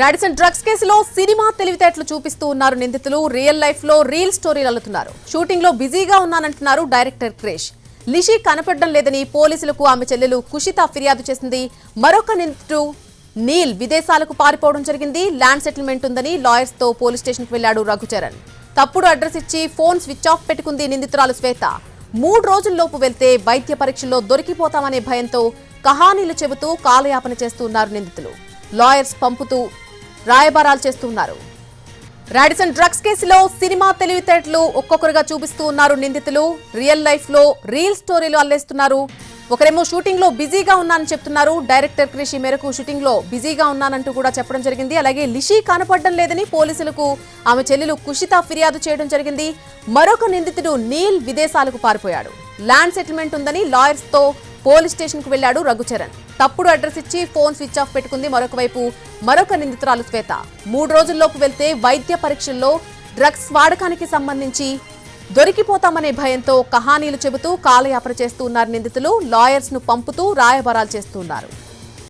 Radisson drugs కేసులో cinema తెలివితేటలు చూపిస్తూ ఉన్నారు నిందితులు. రియల్ లైఫ్లో రీల్ స్టోరీలు అల్లుతున్నారు. షూటింగ్లో బిజీగా ఉన్నానంటున్నారు డైరెక్టర్ క్రేష్. లిషి కనపడడం లేదని పోలీసులకు ఆమె చెల్లెలు కుషిత ఫిర్యాదు చేసింది. మరొక నిందితుడు నీల్ విదేశాలకు పారిపోవడం జరిగింది. ల్యాండ్ సెటిల్మెంట్ ఉందని లాయర్స్తో పోలీస్ స్టేషన్కు వెళ్ళాడు రఘుచరణ్. తప్పుడు అడ్రస్ ఇచ్చి ఫోన్ స్విచ్ ఆఫ్ పెట్టుకుంది నిందితురాలు శ్వేత. మూడు రోజుల్లోపు వెళ్తే వైద్య పరీక్షల్లో దొరికిపోతామనే భయంతో కహానీలు చెబుతూ కాలయాపన చేస్తూ ఉన్నారు నిందితులు. లాయర్స్ పంపుతూ రాయబారాలు చేస్తున్నారు. రాడిసన్ డ్రగ్స్ కేసులో సినిమా తెలివితేటలు ఒక్కొక్కరుగా చూపిస్తూ ఉన్నారు నిందితులు. రియల్ లైఫ్లో రీల్ స్టోరీలు అల్లేస్తున్నారు. ఒకరేమో షూటింగ్లో బిజీగా ఉన్నానని చెప్తున్నారు. డైరెక్టర్ క్రిషి మేరకు షూటింగ్లో బిజీగా ఉన్నానంటూ కూడా చెప్పడం జరిగింది. అలాగే లిషి కనపడడం లేదని పోలీసులకు ఆమె చెల్లెలు కుషిత ఫిర్యాదు చేయడం జరిగింది. మరొక నిందితుడు నీల్ విదేశాలకు పారిపోయాడు. ల్యాండ్ సెటిల్మెంట్ ఉందని లాయర్స్తో పోలీస్ స్టేషన్కు వెళ్ళాడు రఘుచరణ్. తప్పుడు అడ్రస్ ఇచ్చి ఫోన్ స్విచ్ ఆఫ్ పెట్టుకుంది. మరొక వైపు మరొక నిందితురాలు శ్వేత. మూడు రోజుల్లోపు వెళ్తే వైద్య పరీక్షల్లో డ్రగ్స్ వాడకానికి సంబంధించి దొరికిపోతామనే భయంతో కహానీలు చెబుతూ కాలయాపన చేస్తూ ఉన్నారు నిందితులు. లాయర్స్ను పంపుతూ రాయబారాలు చేస్తున్నారు